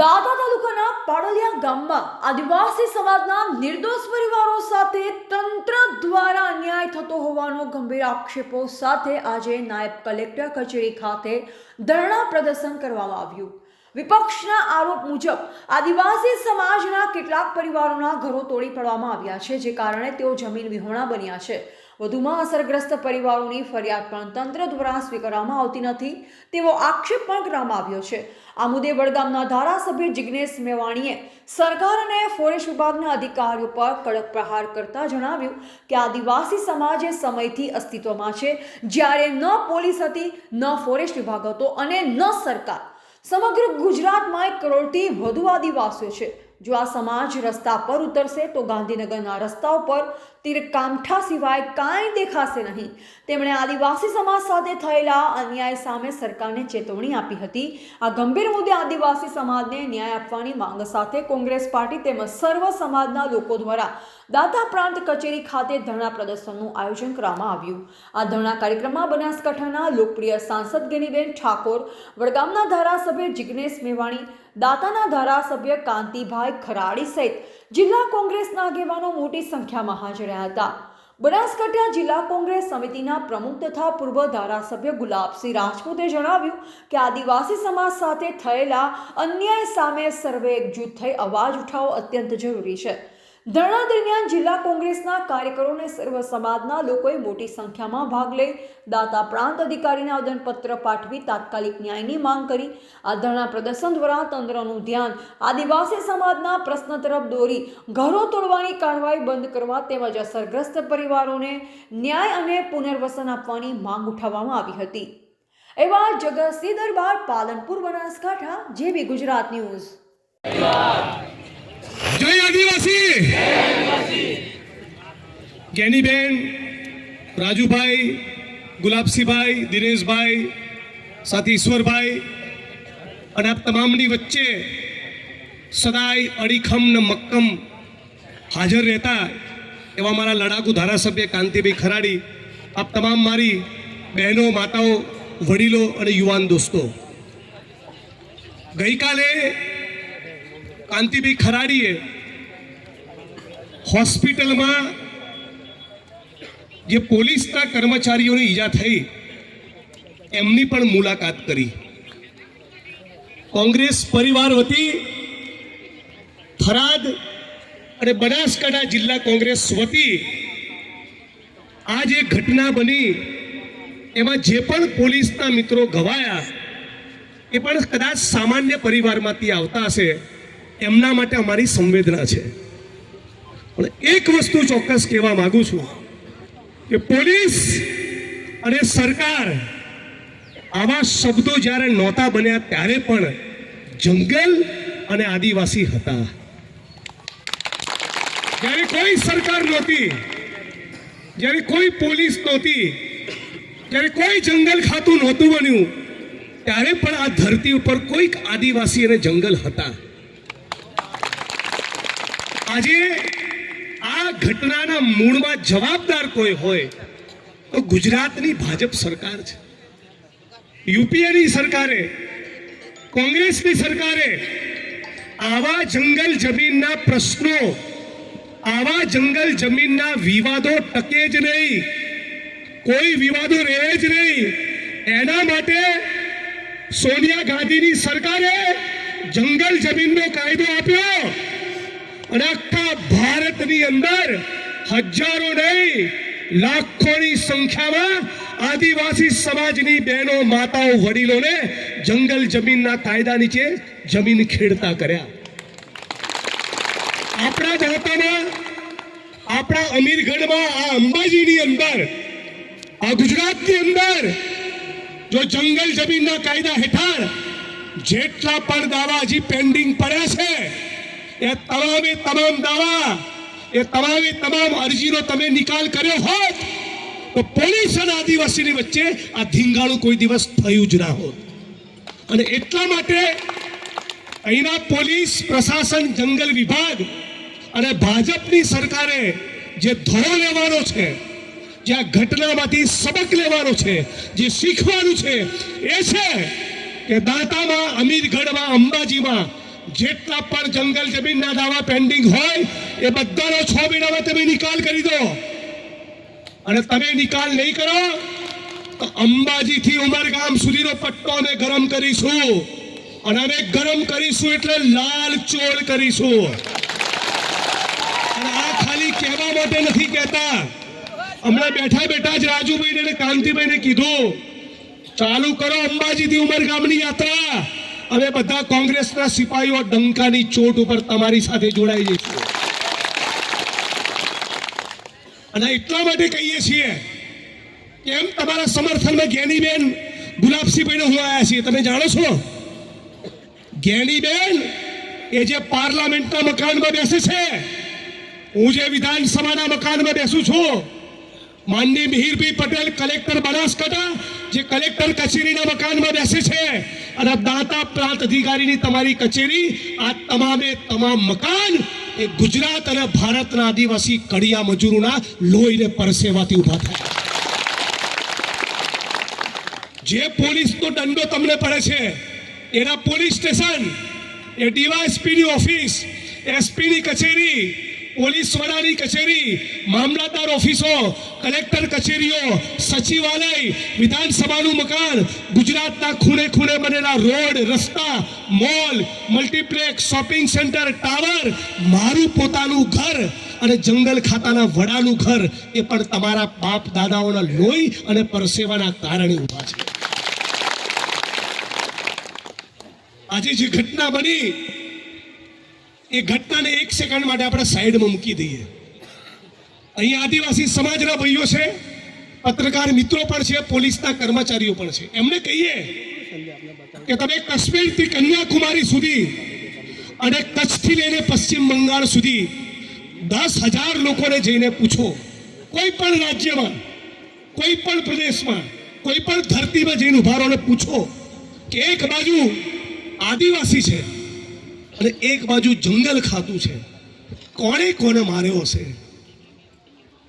દાદા તાલુકાના પાડલિયા ગામમાં આદિવાસી સમાજના નિર્દોષ પરિવારો સાથે તંત્ર દ્વારા અન્યાય થતો હોવાનો ગંભીર આક્ષેપો સાથે આજે નાયબ કલેક્ટર કચેરી ખાતે ધરણા પ્રદર્શન કરવામાં આવ્યું વિપક્ષના આરોપ મુજબ આદિવાસી સમાજના કેટલાક પરિવારોના ઘરો તોડી પાડવામાં આવ્યા છે જે કારણે તેઓ જમીન વિહોણા બન્યા છે વધુમાં અસરગ્રસ્ત પરિવારોની ફરિયાદ પણ તંત્ર દ્વારા સ્વીકારવામાં આવતી નથી તેવો આક્ષેપ પણ કરવામાં આવ્યો છે. આ મુદ્દે વડગામના ધારાસભ્ય જિગ્નેશ મેવાણીએ સરકાર અને ફોરેસ્ટ વિભાગના અધિકારીઓ પર કડક પ્રહાર કરતા જણાવ્યું કે આદિવાસી સમાજ એ સમયથી અસ્તિત્વમાં છે. જ્યારે ન પોલીસ હતી, ન ફોરેસ્ટ વિભાગ હતો અને ન સરકાર. સમગ્ર ગુજરાતમાં એક કરોડથી વધુ આદિવાસીઓ છે. જો આ સમાજ રસ્તા પર ઉતરશે તો ગાંધીનગરના રસ્તાઓ પર તીરકામઠા સિવાય કાંઈ દેખાશે નહીં. તેમણે આદિવાસી સમાજ સાથે થયેલા અન્યાય સામે સરકારને ચેતવણી આપી હતી. આ ગંભીર મુદ્દે આદિવાસી સમાજને ન્યાય આપવાની માંગ સાથે કોંગ્રેસ પાર્ટી તેમજ સર્વ સમાજના લોકો દ્વારા દાતા પ્રાંત કચેરી ખાતે ધરણા પ્રદર્શનનું આયોજન કરવામાં આવ્યું. આ ધરણા કાર્યક્રમમાં બનાસકાંઠાના લોકપ્રિય સાંસદ ગેનીબેન ઠાકોર, વડગામના ધારાસભ્ય જિગ્નેશ મેવાણી, દાતાના ધારાસભ્ય કાંતિભાઈ ખરાડી સહિત જિલ્લા કોંગ્રેસના આગેવાનો મોટી સંખ્યામાં હાજર રહ્યા હતા. બનાસકાંઠા જિલ્લા કોંગ્રેસ સમિતિના પ્રમુખ તથા પૂર્વ ધારાસભ્ય ગુલાબસિંહ રાજપૂતે જણાવ્યું કે આદિવાસી સમાજ સાથે થયેલા અન્યાય સામે સર્વે એકજૂથ થઈ અવાજ ઉઠાવવો અત્યંત જરૂરી છે. ધરણા દરમિયાન જિલ્લા કોંગ્રેસના કાર્યકરો અને સર્વ સમાજના લોકોએ મોટી સંખ્યામાં ભાગ લઈ દાતા પ્રાંત અધિકારીને આવેદનપત્ર પાઠવી તાત્કાલિક ન્યાયની માંગ કરી. આ ધરણા પ્રદર્શન દ્વારા તંત્રનું ધ્યાન આદિવાસી સમાજના પ્રશ્ન તરફ દોરી. ઘરો તોડવાની કાર્યવાહી બંધ કરવા તેમજ અસરગ્રસ્ત પરિવારોને ન્યાય અને પુનર્વસન આપવાની માંગ ઉઠાવવામાં આવી હતી. એવા જગતસિંહ દરબાર, પાલનપુર, બનાસકાંઠા જેવી ગુજરાત ન્યૂઝ. જય આદિવાસી! જ્ઞાનીબેન રાજુભાઈ ગુલાબસિંહભાઈ દિનેશભાઈ, સાથી ઈશ્વરભાઈ અને આપ તમામની વચ્ચે સદાય અડીખમ ને મક્કમ હાજર રહેતા એવા મારા લડાકુ ધારાસભ્ય કાંતિભાઈ ખરાડી, આપ તમામ મારી બહેનો, માતાઓ, વડીલો અને યુવાન દોસ્તો, ગઈકાલે કાંતિભાઈ ખરાડીએ હોસ્પિટલમાં જે પોલીસના કર્મચારીઓને ઈજા થઈ, એમની પણ મુલાકાત કરી. કોંગ્રેસ પરિવાર વતી થરાદ અને બનાસકાંઠા જિલ્લા કોંગ્રેસ વતી આ જે ઘટના બની, એમાં જે પણ પોલીસના મિત્રો ઘવાયા, એ પણ કદાચ સામાન્ય પરિવારમાંથી આવતા હશે. એમના માટે અમારી સંવેદના છે. પણ એક વસ્તુ ચોક્કસ કહેવા માગું છું કે પોલીસ અને સરકાર આવા શબ્દો જ્યારે નહોતા બન્યા ત્યારે પણ જંગલ અને આદિવાસી હતા. જ્યારે કોઈ સરકાર નહોતી, જ્યારે કોઈ પોલીસ નહોતી, જ્યારે કોઈ જંગલ ખાતું નહોતું બન્યું, ત્યારે પણ આ ધરતી ઉપર કોઈક આદિવાસી અને જંગલ હતા. આજે આ ઘટનાના મૂળમાં જવાબદાર કોઈ હોય તો ગુજરાતની ભાજપ સરકાર છે. યુપીએની સરકારે, કોંગ્રેસની સરકારે આવા જંગલ જમીનના પ્રશ્નો, આવા જંગલ જમીનના વિવાદો ટકે જ નહીં, કોઈ વિવાદો રહે જ નહીં. એના માટે સોનિયા ગાંધીની સરકારે જંગલ જમીનનો કાયદો આપ્યો. અને આખા ભારતની અંદર હજારો નહીં, લાખોની સંખ્યામાં આદિવાસી સમાજની બહેનો, માતાઓ, વડીલોને જંગલ જમીનના કાયદા નીચે જમીન ખેડતા કર્યા. આપણા દાતામાં, આપણા અમીરગઢમાં, આ અંબાજીની અંદર, આ ગુજરાતની અંદર જો જંગલ જમીનના કાયદા હેઠળ જેટલા પણ દાવા હજી પેન્ડિંગ પડ્યા છે એ તમામે તમામ દાવા, એ તમામે તમામ અરજીનો તમે નિકાલ કર્યો હોત, તો પોલીસ અને આદિવાસીની વચ્ચે આ ધીંગાણું કોઈ દિવસ થયું જ ના હોત. અને એટલા માટે અહીંના પોલીસ, પ્રશાસન, જંગલ વિભાગ અને ભાજપની સરકારે જે ધોરો લેવાનો છે, જે આ ઘટનામાંથી સબક લેવાનો છે, જે શીખવાનું છે, એ છે કે દાંતામાં, અમીરગઢમાં, અંબાજીમાં જેટલા પણ જંગલ જમીનના દાવા પેન્ડિંગ હોય, એ બધાનો છ મહિનામાં તમે નિકાલ કરી દો. અને તમે નિકાલ નહીં કરો, તો અંબાજીથી ઉમરગામ સુધીનો પટ્ટો અમે ગરમ કરીશું. અને અમે ગરમ કરીશું એટલે લાલ ચોળ કરીશું. અને આ ખાલી કહેવા માટે નથી કહેતા. હમણાં બેઠા બેઠા જ રાજુભાઈ અને કાંતિભાઈને કીધું, ચાલુ કરો અંબાજીથી ઉમરગામની યાત્રા. અમે બધા કોંગ્રેસના સિપાહીઓ ડંકાની ચોટ ઉપર તમારી સાથે જોડાઈ જઈશું અને એટલા માટે કહીએ છીએ કેમ તમારા સમર્થનમાં જ્ઞાનીબેન ગુલાબસિંહભાઈને હું આવ્યા છીએ. તમે જાણો છો? જ્ઞાનીબેન એ જે પાર્લામેન્ટના મકાનમાં બેસે છે, હું જે વિધાનસભાના મકાનમાં બેસું છું માનની મિહિરભાઈ પટેલ, કલેક્ટર બનાસકાંઠા જે કલેક્ટર કચેરીના મકાનમાં બેસે છે અને દાતા પ્રાંત અધિકારીની તમારી કચેરી, આ તમામે તમામ મકાન એ ગુજરાત અને ભારતના આદિવાસી કડિયા મજૂરોના લોહીને પરસેવાથી ઊભા થાય. જે પોલીસનો દંડો તમને પડે છે, એના પોલીસ સ્ટેશન, એ ડીવાયએસપીની ઓફિસ, એસપીની કચેરી પોલીસ વડાની કચેરી, મામલતદાર ઓફિસો, કલેક્ટર કચેરીઓ, સચિવાલય, વિધાનસભાનું મકાન, ગુજરાતના ખૂણે ખૂણે બનેલા રોડ, રસ્તા, mall, multiplex, shopping centre, tower, મારું પોતાનું ઘર અને જંગલ ખાતાના વડાનું ઘર, એ પણ તમારા બાપ દાદાઓના લોહી અને પરસેવાના કારણે ઊભા છે. આજે જે ઘટના બની એ ઘટનાને એક સેકન્ડ માટે આપણે સાઈડમાં મૂકી દઈએ. અહીં આદિવાસી સમાજના ભાઈઓ છે, પત્રકાર મિત્રો પણ છે, પોલીસના કર્મચારીઓ પણ છે. એમને કહીએ કે તમે કાશ્મીરથી કન્યાકુમારી સુધી અને કચ્છથી લઈને પશ્ચિમ બંગાળ સુધી દસ હજાર લોકોને જઈને પૂછો. કોઈ પણ રાજ્યમાં, કોઈ પણ પ્રદેશમાં, કોઈ પણ ધરતીમાં જઈને ઊભા પૂછો કે એક બાજુ આદિવાસી છે અને એક બાજુ જંગલ ખાતું છે. કોણે કોને માર્યો હશે?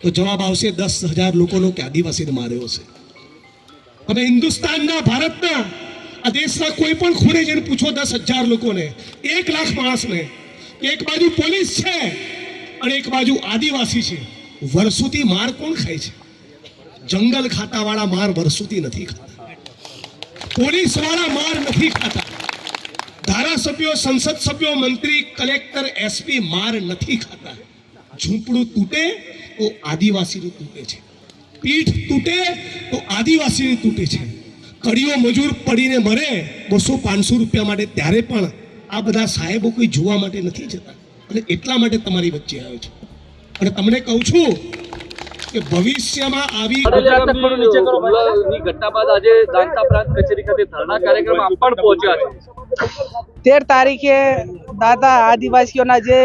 તો જવાબ આવશે દસ હજાર લોકોનો કે આદિવાસીને માર્યો હશે. હવે હિન્દુસ્તાનના ભારતના આ દેશના કોઈ પણ ખૂણે જઈને પૂછો દસ હજાર લોકોને, એક લાખ માણસને, એક બાજુ પોલીસ છે અને એક બાજુ આદિવાસી છે. વર્ષોથી માર કોણ ખાય છે? જંગલ ખાતાવાળા માર વર્ષોથી નથી ખાતા. પોલીસવાળા માર નથી ખાતા. ધારાસભ્યો, સંસદ સભ્યો, મંત્રી, કલેક્ટર, એસપી માર નથી ખાતા. ઝૂંપડું તૂટે તો આદિવાસીનું તૂટે છે. પીઠ તૂટે તો આદિવાસીની તૂટે છે. કડીઓ મજૂર પડીને મરે બસો પાંચસો રૂપિયા માટે ત્યારે પણ આ બધા સાહેબો કોઈ જોવા માટે નથી જતા. અને એટલા માટે તમારી વચ્ચે આવ્યો છું. અને તમને કહું છું કે ભવિષ્યમાં આવી ઘટના બાદ આજે કચેરી ખાતે ધરણા કાર્યક્રમ પણ પહોંચ્યા છે. તેર તારીખે દાદા આદિવાસીઓના જે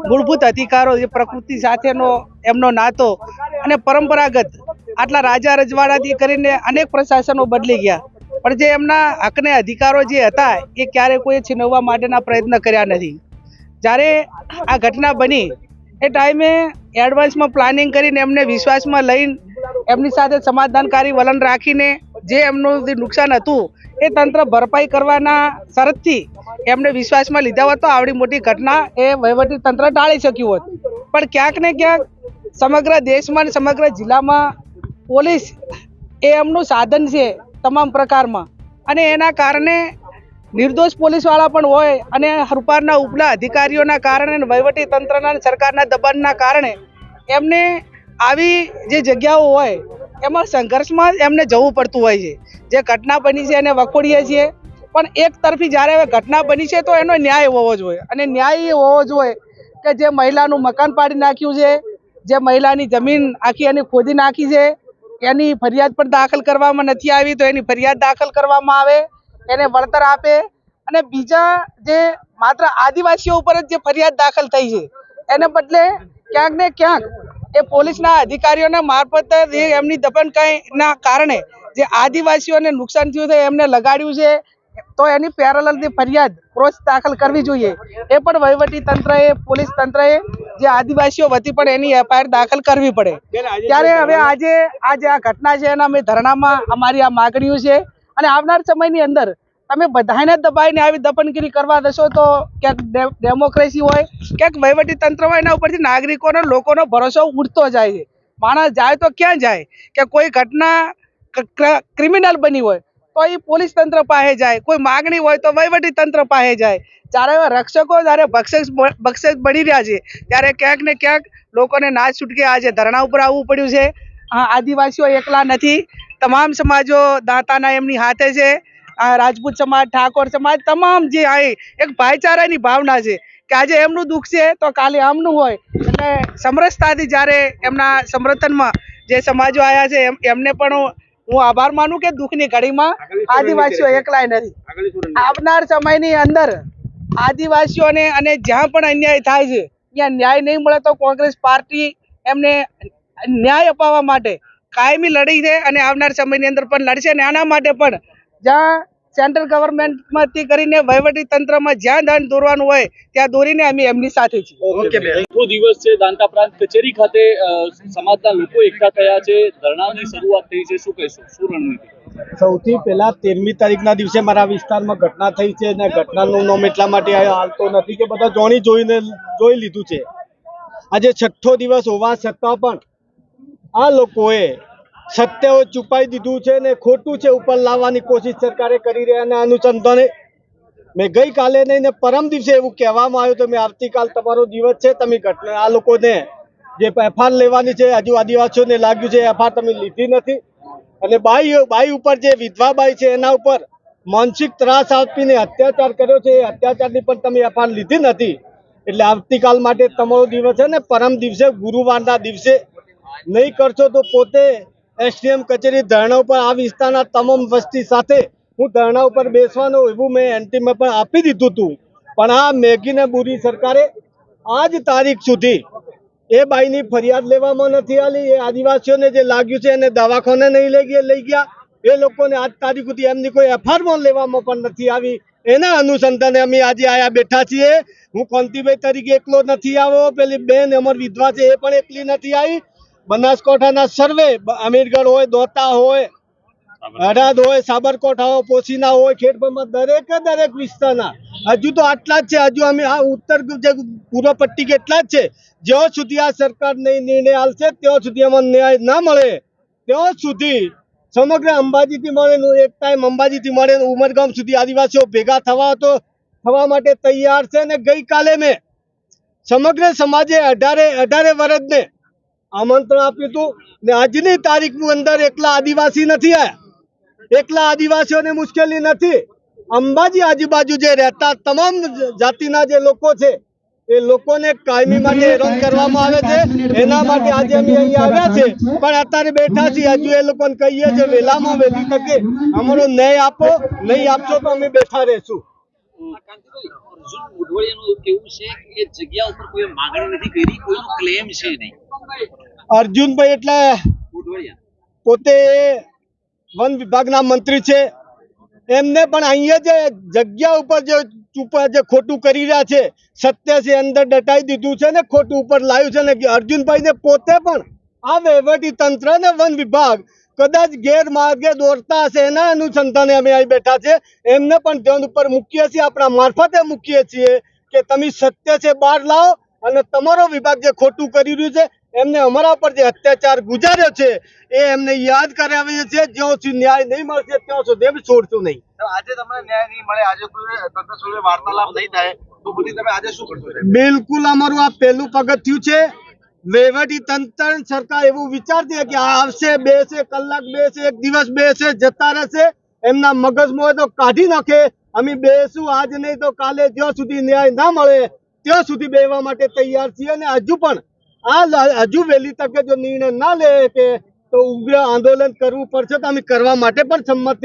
મૂળભૂત અધિકારો, જે પ્રકૃતિ સાથેનો એમનો નાતો અને પરંપરાગત આટલા રાજા રજવાડાથી કરીને અનેક પ્રશાસનો બદલી ગયા. પણ જે એમના હકને અધિકારો જે હતા, એ ક્યારે કોઈ છીનવવા માટેના પ્રયત્ન કર્યા નથી. જ્યારે આ ઘટના બની, એ ટાઈમે એડવાન્સમાં પ્લાનિંગ કરીને એમને વિશ્વાસમાં લઈને એમની સાથે સમાધાનકારી વલણ રાખીને જે એમનું જે નુકસાન હતું એ તંત્ર ભરપાઈ કરવાના શરતથી એમને વિશ્વાસમાં લીધા હોત તો આવડી મોટી ઘટના એ વહીવટી તંત્ર ટાળી શક્યું હોત. પણ ક્યાંક ને ક્યાંક સમગ્ર દેશમાં અને સમગ્ર જિલ્લામાં પોલીસ એ એમનું સાધન છે તમામ પ્રકારમાં. અને એના કારણે નિર્દોષ પોલીસવાળા પણ હોય અને હરપારના ઉપલા અધિકારીઓના કારણે વહીવટી તંત્રના સરકારના દબાણના કારણે એમને આવી જે જગ્યાઓ હોય એમાં સંઘર્ષમાં એમને જવું પડતું હોય છે. જે ઘટના બની છે એને વખોડીએ છીએ. પણ એક તરફી જ્યારે હવે ઘટના બની છે તો એનો ન્યાય હોવો જોઈએ. અને ન્યાય એ હોવો જોઈએ કે જે મહિલાનું મકાન પાડી નાખ્યું છે, જે મહિલાની જમીન આખી એની ખોદી નાખી છે, એની ફરિયાદ પણ દાખલ કરવામાં નથી આવી તો એની ફરિયાદ દાખલ કરવામાં આવે, એને વળતર આપે. અને બીજા જે માત્ર આદિવાસીઓ ઉપર જ જે ફરિયાદ દાખલ થઈ છે, એને બદલે ક્યાંક ને ક્યાંક એ પોલીસના અધિકારીઓના મારફત એમની દબનકાઈના કારણે જે આદિવાસીઓને નુકસાન થયું છે એમને લગાડ્યું છે તો એની પેરેલલની ફરિયાદ ક્રોસ દાખલ કરવી જોઈએ. એ પણ વહીવટી તંત્રએ પોલીસ તંત્રએ જે આદિવાસીઓ વતી પણ એની એફઆઈઆર દાખલ કરવી પડે. ત્યારે હવે આજે આ જે આ ઘટના છે એના અમે ધરણામાં અમારી આ માગણીઓ છે. અને આવનાર સમયની અંદર તમે બધાને દબાઈને આવી દફનગીરી કરવા દેશો તો ક્યાંક ડેમોક્રેસી હોય, ક્યાંક વહીવટી હોય, એના ઉપરથી નાગરિકોનો, લોકોનો ભરોસો ઉઠતો જાય છે. માણસ જાય તો ક્યાં જાય? કે કોઈ ઘટના ક્રિમિનલ બની હોય, તો એ પોલીસ તંત્ર પાસે જાય. કોઈ માગણી હોય તો વહીવટી તંત્ર પાસે જાય. જ્યારે રક્ષકો, જ્યારે બક્ષેસ બક્ષેસ બની રહ્યા છે, ત્યારે ક્યાંક ને ક્યાંક લોકોને ના છૂટકે આજે ધરણા ઉપર આવવું પડ્યું છે. આદિવાસીઓ એકલા નથી. તમામ સમાજો દાંતાના એમની હાથે છે. આ રાજપૂત સમાજ ઠાકોર સમાજ તમામ જે આ એક ભાઈચારાની ભાવના છે કે આજે એમનું દુઃખ છે તો કાલે આમનું હોય. એટલે સમરસતાથી જ્યારે એમના સમર્થનમાં જે સમાજો આવ્યા છે એમને પણ હું- હું આભાર માનું કે દુઃખની ઘડીમાં આદિવાસીઓ એકલાય નથી. આવનાર સમયની અંદર આદિવાસીઓને અને જ્યાં પણ અન્યાય થાય છે ત્યાં ન્યાય નહીં મળે તો કોંગ્રેસ પાર્ટી એમને ન્યાય અપાવવા માટે કાયમી લડી છે અને આવનાર સમયની અંદર પણ લડશે અને આના માટે પણ જ્યાં સેન્ટ્રલ ગવર્મેન્ટમાંથી કરીને વહીવટી તંત્રમાં જ્યાં ધન દોરવાનું હોય ત્યાં દોરીને અમે એમની સાથે છીએ. દિવસ છે દાંતા પ્રાંત કચેરી ખાતે સમાજના લોકો એકઠા થયા છે. ધરણાની શરૂઆત થઈ છે. શું કહેશો? શું રણનીતિ? સૌથી પહેલા તેરમી તારીખના દિવસે મારા વિસ્તારમાં ઘટના થઈ છે અને ઘટનાનું નામ એટલા માટે હાલતો નથી કે બધા જોણી જોઈને જોઈ લીધું છે. આજે છઠ્ઠો દિવસ હોવા છતાં પણ આ લોકોએ સત્ય છુપાઈ દીધું છે ને ખોટું છે ઉપર લાવવાની કોશિશ સરકારે કરી રહ્યા અને અનુસંધાને મેં ગઈકાલે નહીં ને પરમ દિવસે એવું કહેવામાં આવ્યું તો મેં આવતીકાલ તમારો દિવસ છે, તમે ઘટના આ લોકોને જે એફઆર લેવાની છે, હજુ આદિવાસીઓને લાગ્યું છે એફઆર તમે લીધી નથી. અને બાઈ બાઈ ઉપર જે વિધવા બાઈ છે, એના ઉપર માનસિક ત્રાસ આપીને અત્યાચાર કર્યો છે, એ અત્યાચારની પણ તમે એફઆર લીધી નથી. એટલે આવતીકાલ માટે તમારો દિવસ છે ને પરમ દિવસે, ગુરુવારના દિવસે નહીં કરશો તો પોતે એસડીએમ કચેરી ધરણા ઉપર આ વિસ્તારના તમામ વસ્તી સાથે હું ધરણા ઉપર બેસવાનો એવું મેં એન્ટીમાં પણ આપી દીધું હતું. પણ આ મેગીને બુરી સરકારે આજ તારીખ સુધી એ બાઈની ફરિયાદ લેવામાં નથી આવી એ આદિવાસીઓને જે લાગ્યું છે એને દવાખાને નહીં લઈ ગયા લઈ ગયા. એ લોકોને આજ તારીખ સુધી એમની કોઈ એફઆરમાં લેવામાં પણ નથી આવી. એના અનુસંધાને અમે આજે આયા બેઠા છીએ. હું કોંતીભાઈ તરીકે એકલો નથી આવ્યો. પેલી બેન અમર વિધવા છે એ પણ એકલી નથી આવી. બનાસકાંઠાના સર્વે અમીરગઢ હોય દોતા હોય હરાદ હોય સાબરકોઠા હોય પોસીના હોય ખેડબ્રહ્મા દરેકે દરેક વિસ્તારના. હજુ તો આટલા જ છે હજુ અમે આ ઉત્તર જે પૂર્વ પટ્ટી કેટલા જ છે જ્યાં સુધી આ સરકાર નહીં નિર્ણય આવશે ત્યાં સુધી અમને ન્યાય ના મળે ત્યાં સુધી સમગ્ર અંબાજીથી મળે એક ટાઈમ અંબાજીથી મળે ઉમરગામ સુધી આદિવાસીઓ ભેગા થવા તો થવા માટે તૈયાર છે ને ગઈકાલે મેં સમગ્ર સમાજે અઢારે અઢારે વર્ગને આમંત્રણ આપ્યું હતું ને આજની તારીખની અંદર એકલા આદિવાસી નથી આયા એકલા આદિવાસીઓને મુશ્કેલી નથી. અંબાજી આજુબાજુ જે રહેતા તમામ જાતિના જે લોકો છે, એ લોકોને કાયમી માટે હેરાન કરવામાં આવે છે. એના માટે આજે અમે અહીંયા આવ્યા છે. પણ અત્યારે બેઠા છીએ. હજુ એ લોકોને કહીએ છીએ, વહેલામાં વહેલી તકે અમારો ન્યાય આપો, નહીં આપશો તો અમે બેઠા રહેશું. અર્જુન મોઢવાડિયાનું કેવું છે કે જગ્યા ઉપર કોઈ માંગણી નથી કરી કોઈનો ક્લેમ છે નહીં? અર્જુનભાઈ એટલે પોતે વન વિભાગના મંત્રી છે. એમને પણ અહીંયા જે જગ્યા ઉપર જે ચૂપા જે ખોટું કરી રહ્યા છે સત્ય છે અંદર ડટાઈ દીધું છે ને ખોટું ઉપર લાવ્યું છે ને અર્જુનભાઈને પોતે પણ આ વહીવટી તંત્ર ને વન વિભાગ કદાચ ગેરમાર્ગે દોરતા હશે એના અનુસંધાને અમે અહીં બેઠા છે એમને પણ ધ્યાન ઉપર મૂકીએ છીએ. આપણા મારફતે મૂકીએ છીએ કે તમે સત્ય છે બહાર લાવો અને તમારો વિભાગ જે ખોટું કરી રહ્યું છે એમને અમારા પર જે અત્યાચાર ગુજાર્યો છે એ એમને યાદ કરાવીએ છીએ. જ્યાં સુધી ન્યાય નહીં મળશે ત્યાં સુધી એમ છોડશું નહીં. આજે તમને ન્યાય નહીં મળે આજે કોઈ વાર્તાલાપ નહીં થાય તો બધી તમે આજે શું કરશો બિલકુલ અમારું આ પહેલું પગથિયું છે. વહીવટી તંત્ર સરકાર એવું વિચારતી કે આવશે બેસે કલાક બેસે એક દિવસ બેસે જતા રહેશે, એમના મગજમાં તો કાઢી નાખે. અમે બેસું, આજ નહીં તો કાલે જ્યાં સુધી ન્યાય ના મળે, ત્યાં સુધી બેવા માટે તૈયાર છીએ. અને હજુ પણ, આ હજુ વહેલી તકે જો નિર્ણય ના લે કે તો ઉગ્ર આંદોલન કરવું પડશે તો અમે કરવા માટે પણ સંમત